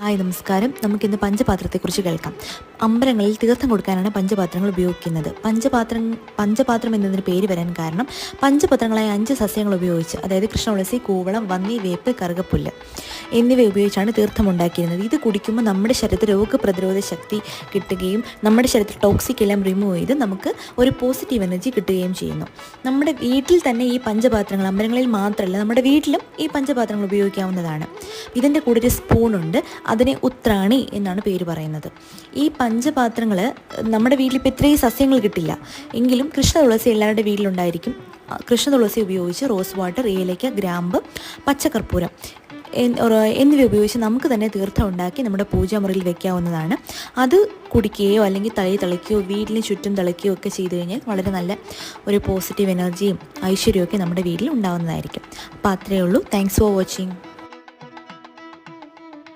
Hi നമസ്കാരം. നമുക്കിന്ന് പഞ്ചപാത്രത്തെക്കുറിച്ച് കേൾക്കാം. അമ്പലങ്ങളിൽ തീർത്ഥം കൊടുക്കാനാണ് പഞ്ചപാത്രങ്ങൾ ഉപയോഗിക്കുന്നത്. പഞ്ചപാത്രം പഞ്ചപാത്രം എന്നതിന് പേര് വരാൻ കാരണം പഞ്ചപത്രങ്ങളായ അഞ്ച് സസ്യങ്ങൾ ഉപയോഗിച്ച് അതായത് കൃഷ്ണ തുളസി കൂവളം വന്നി വേപ്പ് കറുകപ്പുല്ല്. എന്നിവ ഉപയോഗിച്ചാണ് തീർത്ഥം ഉണ്ടാക്കിയിരുന്നത് ഇത് കുടിക്കുമ്പോൾ നമ്മുടെ ശരീരത്തിൽ രോഗപ്രതിരോധ ശക്തി കിട്ടുകയും നമ്മുടെ ശരീരത്തിൽ ടോക്സിക് എല്ലാം റിമൂവ് ചെയ്ത് നമുക്ക് ഒരു പോസിറ്റീവ് എനർജി കിട്ടുകയും ചെയ്യുന്നു. നമ്മുടെ വീട്ടിൽ തന്നെ ഈ പഞ്ചപാത്രങ്ങൾ അമ്പലങ്ങളിൽ മാത്രമല്ല നമ്മുടെ വീട്ടിലും ഈ പഞ്ചപാത്രങ്ങൾ ഉപയോഗിക്കാവുന്നതാണ്. ഇതിന്റെ കൂടെ ഒരു സ്പൂണുണ്ട് അതിനെ ഉത്രാണി എന്നാണ് പേര് പറയുന്നത്. ഈ പഞ്ചപാത്രങ്ങൾ നമ്മുടെ വീട്ടിൽ ഇപ്പോൾ ഇത്രയും സസ്യങ്ങൾ കിട്ടില്ല. എങ്കിലും കൃഷ്ണ തുളസി എല്ലാവരുടെ വീട്ടിലുണ്ടായിരിക്കും. കൃഷ്ണ തുളസി ഉപയോഗിച്ച് റോസ് വാട്ടർ ഏലയ്ക്ക ഗ്രാമ്പ് പച്ചക്കർപ്പൂരം എന്നിവ ഉപയോഗിച്ച് നമുക്ക് തന്നെ തീർത്ഥം ഉണ്ടാക്കി നമ്മുടെ പൂജാമുറിയിൽ വെക്കാവുന്നതാണ്. അത് കുടിക്കുകയോ അല്ലെങ്കിൽ തലയിൽ തളിക്കുകയോ വീടിന് ചുറ്റും തളിക്കുകയോ ഒക്കെ ചെയ്തു കഴിഞ്ഞാൽ വളരെ നല്ല ഒരു പോസിറ്റീവ് എനർജിയും ഐശ്വര്യവും ഒക്കെ നമ്മുടെ വീട്ടിൽ ഉണ്ടാവുന്നതായിരിക്കും. അപ്പോൾ അത്രയേ ഉള്ളൂ. Thanks for watching